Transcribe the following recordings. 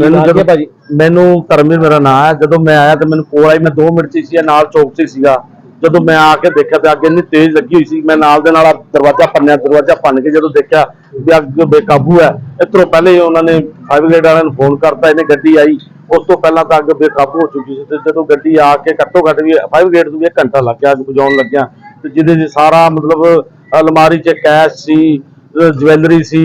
ਮੈਨੂੰ ਜਦੋਂ ਭਾਜੀ? ਮੈਨੂੰ ਧਰਮਵੀਰ ਮੇਰਾ ਨਾਮ ਹੈ ਜਦੋਂ ਮੈਂ ਆਇਆ ਤੇ ਮੈਨੂੰ ਕੋਲ ਆਈ ਮੈਂ 2 ਮਿੰਟ 'ਚ ਸੀ ਨਾਲ ਚੌਕ 'ਚ ਸੀਗਾ। ਜਦੋਂ ਮੈਂ ਆ ਕੇ ਦੇਖਿਆ ਤੇ ਅੱਗ ਇੰਨੀ ਤੇਜ਼ ਲੱਗੀ ਹੋਈ ਸੀ ਮੈਂ ਨਾਲ ਦੇ ਨਾਲ ਦਰਵਾਜ਼ਾ ਭੰਨਿਆ ਦਰਵਾਜ਼ਾ ਭੰਨ ਕੇ ਜਦੋਂ ਦੇਖਿਆ ਵੀ ਅੱਗ ਬੇਕਾਬੂ ਹੈ ਇਧਰੋਂ ਪਹਿਲੇ ਉਹਨਾਂ ਨੇ ਫਾਇਰ ਬ੍ਰਿਗੇਡ ਵਾਲਿਆਂ ਨੂੰ ਫੋਨ ਕਰਤਾ ਇਹਨੇ ਗੱਡੀ ਆਈ। ਉਸ ਤੋਂ ਪਹਿਲਾਂ ਤਾਂ ਅੱਗ ਬੇਕਾਬੂ ਹੋ ਚੁੱਕੀ ਸੀ ਤੇ ਜਦੋਂ ਗੱਡੀ ਆ ਕੇ ਘੱਟੋ ਘੱਟ ਵੀ ਫਾਇਰ ਬ੍ਰਿਗੇਡ ਨੂੰ ਵੀ ਇੱਕ ਘੰਟਾ ਲੱਗ ਗਿਆ ਅੱਗ ਬੁਝਾਉਣ ਲੱਗਿਆ। ਤੇ ਜਿਹਦੇ 'ਚ ਸਾਰਾ ਮਤਲਬ ਅਲਮਾਰੀ 'ਚ ਕੈਸ਼ ਸੀ ਜਵੈਲਰੀ ਸੀ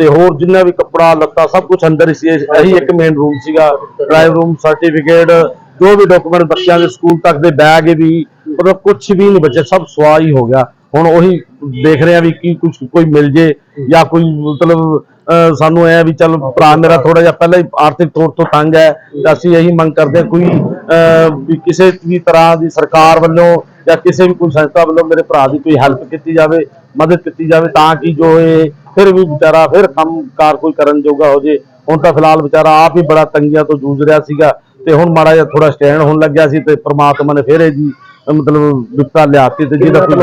ਤੇ ਹੋਰ ਜਿੰਨਾ ਵੀ ਕੱਪੜਾ, ਲੱਤਾ, ਸਭ ਕੁਝ ਅੰਦਰ ਹੀ ਸੀ। ਇਹੀ ਇੱਕ ਮੇਨ ਰੂਮ ਸੀਗਾ। ਡਰਾਈਵ ਰੂਮ ਸਰਟੀਫਿਕੇਟ ਜੋ ਵੀ ਡਾਕੂਮੈਂਟ ਬੱਚਿਆਂ ਦੇ ਸਕੂਲ ਤੱਕ ਦੇ ਬੈਗ ਵੀ ਮਤਲਬ ਕੁਝ ਵੀ ਨਹੀਂ ਬਚੇ ਸਭ ਸਵਾ ਹੀ ਹੋ ਗਿਆ। ਹੁਣ ਉਹੀ ਦੇਖ ਰਹੇ ਆ ਵੀ ਕੀ ਕੁਝ ਕੋਈ ਮਿਲ ਜੇ ਜਾਂ ਕੋਈ ਮਤਲਬ, ਅਹ, ਸਾਨੂੰ ਐ ਵੀ ਚੱਲ ਭਰਾ ਮੇਰਾ ਥੋੜਾ ਜਿਹਾ ਪਹਿਲਾਂ ਹੀ ਆਰਥਿਕ ਤੌਰ ਤੋਂ ਤੰਗ ਹੈ ਤੇ ਅਸੀਂ ਇਹੀ ਮੰਗ ਕਰਦੇ ਹਾਂ ਕੋਈ, ਅਹ, ਵੀ ਕਿਸੇ ਵੀ ਤਰ੍ਹਾਂ ਦੀ ਸਰਕਾਰ ਵੱਲੋਂ ਜਾਂ ਕਿਸੇ ਵੀ ਕੋਈ ਸੰਸਥਾ ਵੱਲੋਂ ਮੇਰੇ ਭਰਾ ਦੀ ਕੋਈ ਹੈਲਪ ਕੀਤੀ ਜਾਵੇ, ਮਦਦ ਕੀਤੀ ਜਾਵੇ ਤਾਂ ਕਿ ਜੋ ਇਹ ਫਿਰ ਵੀ ਵਿਚਾਰਾ ਫਿਰ ਕੰਮ ਕਾਰ ਕੋਈ ਕਰਨ ਜੋਗਾ ਹੋ ਜੇ। ਹੁਣ ਤਾਂ ਫਿਲਹਾਲ ਵਿਚਾਰਾ ਆਪ ਹੀ ਬੜਾ ਤੰਗੀਆਂ ਤੋਂ ਜੂਝ ਰਿਹਾ ਸੀਗਾ ਤੇ ਹੁਣ ਮਾੜਾ ਜਿਹਾ ਥੋੜਾ ਸਟੈਂਡ ਹੋਣ ਲੱਗਿਆ ਸੀ ਤੇ ਪ੍ਰਮਾਤਮਾ ਨੇ ਫਿਰ ਇਹ ਜੀ ਮਤਲਬ ਵਿਪਤਾ ਲਿਆਤੀ ਤੇ ਜਿਹਦਾ ਕੋਈ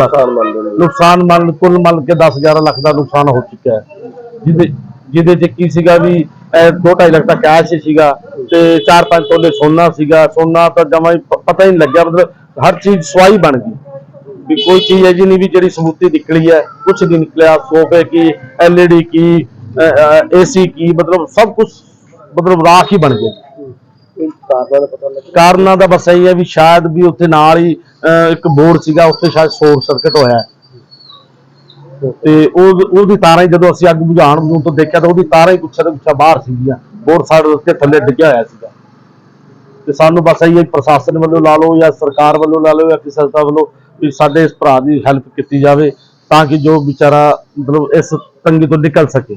ਨੁਕਸਾਨ ਮੰਨ ਕੁੱਲ ਮੰਨ ਕੇ 10 11 ਲੱਖ ਦਾ ਨੁਕਸਾਨ ਹੋ ਚੁੱਕਿਆ ਹੈ। ਜਿਹਦੇ ਜਿਹਦੇ ਚ ਕੀ ਸੀਗਾ ਵੀ ਇਹ ਦੋ ਢਾਈ ਲੱਖ ਦਾ ਕੈਸ਼ ਹੀ ਸੀਗਾ ਤੇ 4-5 ਤੋਲੇ ਸੋਨਾ ਸੀਗਾ। ਸੋਨਾ ਤਾਂ ਜਮਾ ਹੀ ਪਤਾ ਹੀ ਨਹੀਂ ਲੱਗਿਆ ਮਤਲਬ ਹਰ ਚੀਜ਼ ਸਵਾਈ ਬਣ ਗਈ। ਵੀ ਕੋਈ ਚੀਜ਼ ਹੈ ਜੀ ਨਹੀਂ ਵੀ ਜਿਹੜੀ ਸਬੂਤੀ ਨਿਕਲੀ ਹੈ ਕੁਝ ਨਹੀਂ ਨਿਕਲਿਆ ਸੋਫੇ ਕੀ ਐਲਈਡੀ ਕੀ ਏਸੀ ਕੀ ਮਤਲਬ ਸਭ ਕੁਝ ਮਤਲਬ ਰਾਖ ਹੀ ਬਣ ਗਿਆ। ਕੋਈ ਕਾਰਨਾਂ ਦਾ ਬਸ ਇਹੀ ਹੈ ਵੀ ਸ਼ਾਇਦ ਵੀ ਉੱਥੇ ਨਾਲ ਹੀ ਇੱਕ ਬੋਰਡ ਸੀਗਾ ਉੱਥੇ ਸ਼ਾਇਦ ਸ਼ੋਰਟ ਸਰਕਟ ਹੋਇਆ। ਤੇ ਉਹ ਉਹਦੀ ਤਾਰਾਂ ਹੀ ਜਦੋਂ ਅਸੀਂ ਅੱਗ ਬੁਝਾਉਣ ਨੂੰ ਤੋਂ ਦੇਖਿਆ ਤਾਂ ਉਹਦੀ ਤਾਰਾਂ ਹੀ ਕੁਛ ਨਾ ਕੁਛ ਬਾਹਰ ਸੀਗੀਆਂ ਬੋਰਡ ਸਾਡੇ ਉੱਤੇ ਥੱਲੇ ਡਿੱਗਿਆ ਹੋਇਆ ਸੀਗਾ। ਤੇ ਸਾਨੂੰ ਬਸ ਇਹੀ ਪ੍ਰਸ਼ਾਸਨ ਵੱਲੋਂ ਲਾ ਲਓ ਜਾਂ ਸਰਕਾਰ ਵੱਲੋਂ ਲਾ ਲਓ ਜਾਂ ਕਿਸੇ ਸੰਸਥਾ ਵੱਲੋਂ ਵੀ ਸਾਡੇ ਇਸ ਭਰਾ ਦੀ ਹੈਲਪ ਕੀਤੀ ਜਾਵੇ ਤਾਂ ਕਿ ਜੋ ਵਿਚਾਰਾ ਮਤਲਬ ਇਸ ਤੰਗੀ ਤੋਂ ਨਿਕਲ ਸਕੇ।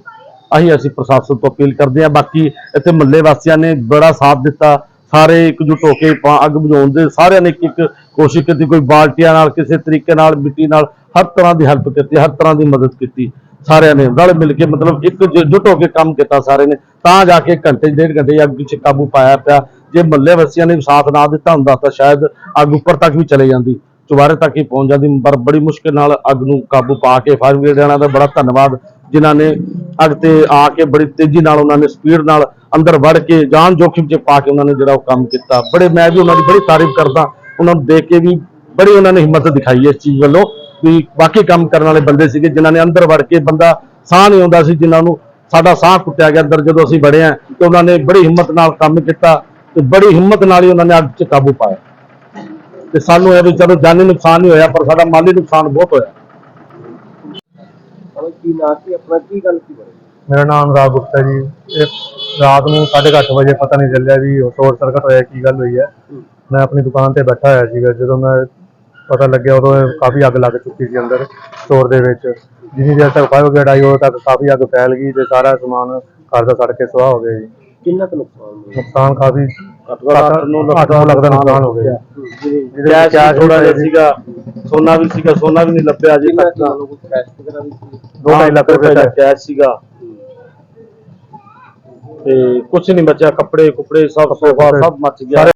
ਅਸੀਂ ਅਸੀਂ ਪ੍ਰਸ਼ਾਸਨ ਤੋਂ ਅਪੀਲ ਕਰਦੇ ਹਾਂ। ਬਾਕੀ ਇੱਥੇ ਮਹੱਲੇ ਵਾਸੀਆਂ ਨੇ ਬੜਾ ਸਾਥ ਦਿੱਤਾ। ਸਾਰੇ ਇਕਜੁੱਟ ਹੋ ਕੇ ਪਾ- ਅੱਗ ਬੁਝਾਉਣ ਦੇ ਸਾਰਿਆਂ ਨੇ ਇੱਕ ਇੱਕ ਕੋਸ਼ਿਸ਼ ਕੀਤੀ। ਕੋਈ ਬਾਲਟੀਆਂ ਨਾਲ, ਕਿਸੇ ਤਰੀਕੇ ਨਾਲ, ਮਿੱਟੀ ਨਾਲ ਹਰ ਤਰ੍ਹਾਂ ਦੀ ਹੈਲਪ ਕੀਤੀ, ਹਰ ਤਰ੍ਹਾਂ ਦੀ ਮਦਦ ਕੀਤੀ। ਸਾਰਿਆਂ ਨੇ ਰਲ ਮਿਲ ਕੇ ਮਤਲਬ ਇੱਕ ਜ- ਜੁੱਟ ਹੋ ਕੇ ਕੰਮ ਕੀਤਾ ਸਾਰੇ ਨੇ। ਤਾਂ ਜਾ ਕੇ ਘੰਟੇ, ਡੇਢ ਘੰਟੇ ਅੱਗ ਵਿੱਚ ਕਾਬੂ ਪਾਇਆ ਪਿਆ। ਜੇ ਮੱਲੇ ਵਾਸੀਆਂ ਨੇ ਸਾਥ ਨਾ ਦਿੱਤਾ ਹੁੰਦਾ ਤਾਂ ਸ਼ਾਇਦ ਅੱਗ ਉੱਪਰ ਤੱਕ ਵੀ ਚਲੇ ਜਾਂਦੀ। ਚੁਬਾਰੇ ਤੱਕ ਹੀ ਪਹੁੰਚ ਜਾਂਦੀ, ਪਰ ਬੜੀ ਮੁਸ਼ਕਿਲ ਨਾਲ ਅੱਗ ਨੂੰ ਕਾਬੂ ਪਾ ਕੇ ਫਾਇਰ ਬ੍ਰਿਗੇਡ ਵਾਲਿਆਂ ਦਾ ਬੜਾ ਧੰਨਵਾਦ, ਜਿਨ੍ਹਾਂ ਨੇ ਅੱਗ ਤੇ ਆ ਕੇ ਬੜੀ ਤੇਜ਼ੀ ਨਾਲ ਉਹਨਾਂ ਨੇ ਸਪੀਡ ਨਾਲ ਅੰਦਰ ਵੜ ਕੇ ਜਾਨ ਜੋਖਿਮ 'ਚ ਪਾ ਕੇ ਉਹਨਾਂ ਨੇ ਜਿਹੜਾ ਉਹ ਕੰਮ ਕੀਤਾ। ਬੜੇ ਮੈਂ ਵੀ ਉਹਨਾਂ ਦੀ ਬੜੀ ਤਾਰੀਫ ਕਰਦਾ, ਉਹਨਾਂ ਨੂੰ ਦੇਖ ਕੇ ਵੀ ਬੜੀ ਉਹਨਾਂ ਨੇ ਹਿੰਮਤ ਦਿਖਾਈ ਇਸ ਚੀਜ਼ ਵੱਲੋਂ ਵੀ ਬਾਕੀ ਕੰਮ ਕਰਨ ਵਾਲੇ ਬੰਦੇ ਸੀਗੇ, ਜਿਨ੍ਹਾਂ ਨੇ ਅੰਦਰ ਵੜ ਕੇ ਬੰਦਾ ਸਾਹ ਨਹੀਂ ਆਉਂਦਾ ਸੀ, ਜਿਨ੍ਹਾਂ ਨੂੰ ਸਾਡਾ ਸਾਹ ਕੁੱਟਿਆ ਗਿਆ ਅੰਦਰ ਜਦੋਂ ਅਸੀਂ ਵੜੇ ਆ ਤੇ ਉਹਨਾਂ ਨੇ ਬੜੀ ਹਿੰਮਤ ਨਾਲ ਕੰਮ ਕੀਤਾ ਤੇ ਬੜੀ ਹਿੰਮਤ ਨਾਲ ਹੀ ਉਹਨਾਂ ਨੇ ਅੱਗ 'ਚ ਕਾਬੂ ਪਾਇਆ। ਤੇ ਸਾਨੂੰ ਇਹ ਵੀ ਚਲੋ ਜਾਨੀ ਨੁਕਸਾਨ ਨਹੀਂ ਹੋਇਆ ਪਰ ਸਾਡਾ ਮਾਲੀ ਨੁਕਸਾਨ ਬਹੁਤ ਹੋਇਆ। ਭਾਵੇਂ ਕੀ ਨਾਂ ਕੀ ਆਪਣਾ ਕੀ ਗੱਲ ਕੀ ਬਣੀ? ਮੇਰਾ ਨਾਮ ਰਾਜ ਗੁਪਤਾ ਜੀ। ਇਹ ਰਾਤ ਨੂੰ 8:30 ਵਜੇ ਪਤਾ ਨਹੀਂ ਚੱਲਿਆ ਵੀ ਸ਼ੋਰਟ ਸਰਕਟ ਹੋਇਆ ਕੀ ਗੱਲ ਹੋਈ ਹੈ। ਮੈਂ ਆਪਣੀ ਦੁਕਾਨ ਤੇ ਬੈਠਾ ਹੋਇਆ ਸੀਗਾ ਜਦੋਂ ਮੈਂ ਪਤਾ ਲੱਗਿਆ ਉਦੋਂ ਕਾਫੀ ਅੱਗ ਲੱਗ ਚੁੱਕੀ ਸੀ ਅੰਦਰ ਸਟੋਰ ਦੇ ਵਿੱਚ। ਜਿੰਨੀ ਦੇਰ ਤੱਕ ਫਾਇਰ ਬ੍ਰਿਗੇਡ ਆਈ ਉਦੋਂ ਤੱਕ ਕਾਫੀ ਅੱਗ ਫੈਲ ਗਈ ਤੇ ਸਾਰਾ ਸਮਾਨ ਘਰ ਦਾ ਸੜ ਕੇ ਸੁਆਹ ਹੋ ਗਿਆ ਜੀ। ਕਿੰਨਾ ਕੁ ਨੁਕਸਾਨ ਹੋਇਆ? ਨੁਕਸਾਨ ਕਾਫੀ ਘੱਟੋ ਘੱਟ ਅੱਠ ਨੌ ਲੱਖ ਦਾ ਨੁਕਸਾਨ ਹੋ ਗਿਆ ਕੈਸ਼ ਥੋੜਾ ਜਿਹਾ ਸੀਗਾ ਸੋਨਾ ਵੀ ਸੀਗਾ ਸੋਨਾ ਵੀ ਨਹੀਂ ਲੱਭਿਆ ਅਜੇ ਕਿੰਨਾ ਤੱਕ ਕੁ ਲੋਕ ਕੈਸ਼ ਵਗੈਰਾ ਵੀ ਸੀ ਦੋ ਢਾਈ ਲੱਖ ਰੁਪਏ ਦਾ ਕੈਸ਼ ਸੀਗਾ ਤੇ ਕੁਝ ਨਹੀਂ ਬਚਿਆ ਕੱਪੜੇ ਕੁਪੜੇ ਸਭ ਸੋਫਾ ਸਭ ਮੱਚ ਗਿਆ